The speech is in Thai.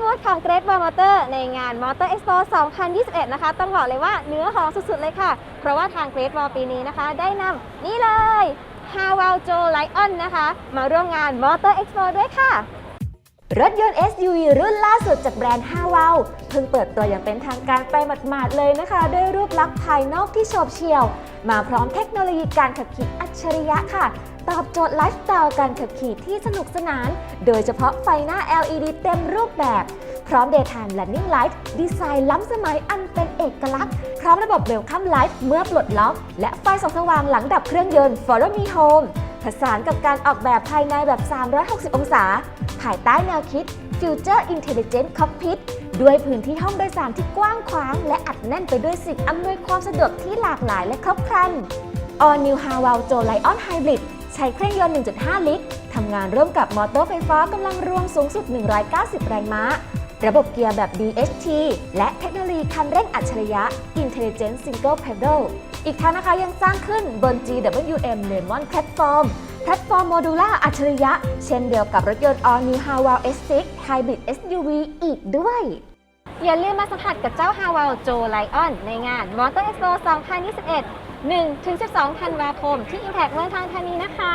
บูธของ Great Wall Motor ในงาน Motor Expo 2021 นะคะ ต้องบอกเลยว่าเนื้อหอมสุดๆเลยค่ะ เพราะว่าทาง Great Wall ปีนี้นะคะ ได้นำนี่เลย h a w a l j o Lion นะคะ มาร่วมงาน Motor Expo ด้วยค่ะรถยนต์ SUV รุ่นล่าสุดจากแบรนด์ h a w a l เพิ่งเปิดตัวอย่างเป็นทางการไปหมาดๆเลยนะคะ ด้วยรูปลักษณ์ภายนอกที่โฉบเฉี่ยว มาพร้อมเทคโนโลยีการขับขี่อัจฉริยะค่ะ ตอบโจทย์ไลฟ์สไตล์การขับขี่ที่สนุกสนาน โดยเฉพาะไฟหน้า LED เต็มรูปแบบ พร้อม Daytime Running Light ดีไซน์ล้ำสมัยอันเป็นเอกลักษณ์ พร้อมระบบ Welcome Light เมื่อปลดล็อก และไฟส่องสว่างหลังดับเครื่องยนต์ Follow Me Home ผสานกับการออกแบบภายในแบบ 360 องศา ภายใต้แนวคิด Future Intelligent Cockpit ด้วยพื้นที่ห้องโดยสารที่กว้างขวาง และอัดแน่นไปด้วยสิ่งอำนวยความสะดวกที่หลากหลายและครบครัน All New h a w a l Joe Lion Hybrid ใช้เครื่องยนต์ 1.5 ลิตรทำงานร่วมกับมอเตอร์ไฟฟ้ากำลังรวมสูงสุด 190 แรงม้า ระบบเกียร์แบบ DHT และเทคโนโลยีคันเร่งอัจฉริยะ Intelligent Single Pedal อีกทั้งนะคะยังสร้างขึ้นบน GWM Lemon Platform แพลตฟอร์มโมดูล่าอัจฉริยะ เช่นเดียวกับรถยนต์ All New h a w a l S6 Hybrid SUV อีกด้วยอย่าลืมมาสัมผัสกับเจ้า h a w a l j o Lion ในงาน Motor Expo 2021 1-12ธันวาคมที่ Impact เมืองทองธานีนะคะ